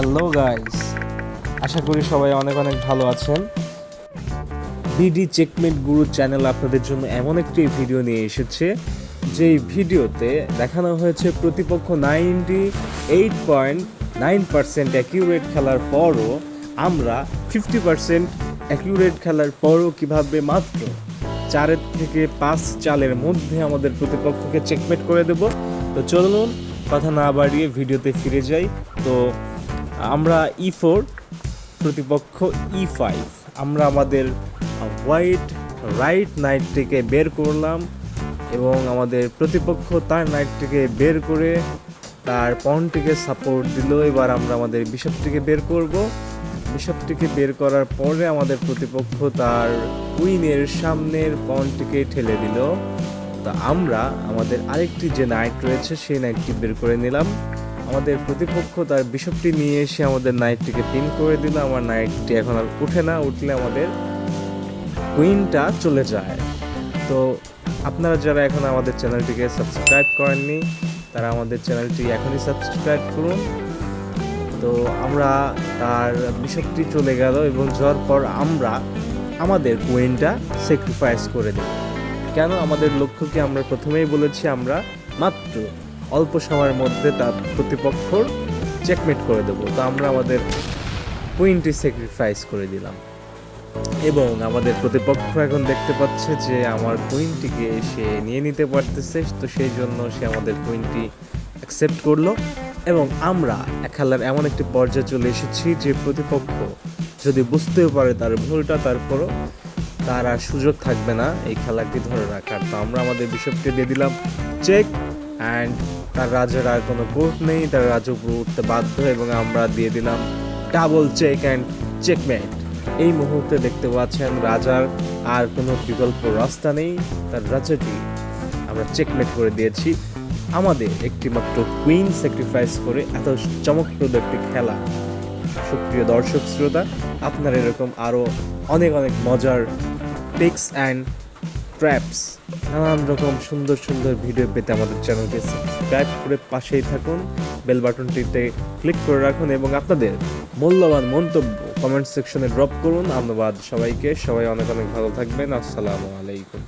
Hello guys আশা করি সবাই অনেক অনেক ভালো আছেন। বিডি চেকমেট গুরু চ্যানেল আপনাদের জন্য এমন একটি ভিডিও নিয়ে এসেছে, যেই ভিডিওতে দেখানো হয়েছে প্রতিপক্ষ ninety eight point nine percent accurate খেলার পরও আমরা ফিফটি পার্সেন্ট অ্যাকিউরেট খেলার পরও কীভাবে মাত্র চারের থেকে পাঁচ চালের মধ্যে আমাদের প্রতিপক্ষকে চেকমেট করে দেব। তো চলুন, কথা না বাড়িয়ে ভিডিওতে ফিরে যাই। তো আমরা ই ফোর প্রতিপক্ষ ই ফাইভ আমরা আমাদের হোয়াইট রাইট নাইটটিকে বের করলাম এবং আমাদের প্রতিপক্ষ তার নাইটটিকে বের করে তার পনটিকে সাপোর্ট দিল। এবার আমরা আমাদের বিশপটিকে বের করব। বিশপটিকে বের করার পরে আমাদের প্রতিপক্ষ তার কুইনের সামনের পনটিকে ঠেলে দিল। তা আমরা আমাদের আরেকটি যে নাইট রয়েছে, সেই নাইটটি বের করে নিলাম। আমাদের প্রতিপক্ষ তার বিশপটি নিয়ে এসে আমাদের নাইটটিকে পিন করে দিল। আমার নাইটটি এখন আর উঠে না, উঠলে আমাদের কুইনটা চলে যায়। তো আপনারা যারা এখন আমাদের চ্যানেলটিকে সাবস্ক্রাইব করেননি, তারা আমাদের চ্যানেলটি এখনই সাবস্ক্রাইব করুন। তো আমরা তার বিশপটি চলে গেল এবং যাওয়ার পর আমরা আমাদের কুইনটা স্যাক্রিফাইস করে দিই কেন? আমাদের লক্ষ্যকে আমরা প্রথমেই বলেছি আমরা মাত্র অল্প সময়ের মধ্যে তার প্রতিপক্ষর চেকমেট করে দেবো। তো আমরা আমাদের কুইনটি স্যাক্রিফাইস করে দিলাম। এবং আমাদের প্রতিপক্ষ এখন দেখতে পাচ্ছে যে আমার কুইনটিকে সে নিয়ে নিতে পারতেছে, তো সেই জন্য সে আমাদের কুইনটি অ্যাকসেপ্ট করল। এবং আমরা খেলার এমন একটি পর্যায়ে চলে এসেছি যে প্রতিপক্ষ যদি বুঝতেও পারে তার ভুলটা, তারপরও তার আর সুযোগ থাকবে না এই খেলাটি ধরে রাখার। তো আমরা আমাদের বিশপটি দিয়ে দিলাম চেক অ্যান্ড তার রাজার আর কোনো কোর্ট নেই, তার রাজা উপরে উঠতে বাধ্য এবং আমরা দিয়ে দিলাম ডাবল চেক অ্যান্ড চেকমেট এই মুহূর্তে দেখতে পাচ্ছেন রাজার আর কোনো বিকল্প রাস্তা নেই, তার রাজাটি আমরা চেকমেট করে দিয়েছি। আমাদের একটি মাত্র কুইন স্যাক্রিফাইস করে এত চমকপ্রদ একটি খেলা। সুপ্রিয় দর্শক শ্রোতা, আপনার এরকম আরও অনেক অনেক মজার টিক্স অ্যান্ড ট্র্যাপস নানান রকম সুন্দর সুন্দর ভিডিও পেতে আমাদের চ্যানেলকে সাবস্ক্রাইব করে পাশেই থাকুন। বেল বাটনটিতে ক্লিক করে রাখুন এবং আপনাদের মূল্যবান মন্তব্য কমেন্ট সেকশনে ড্রপ করুন। ধন্যবাদ সবাইকে। সবাই অনেক অনেক ভালো থাকবেন। আসসালামু আলাইকুম।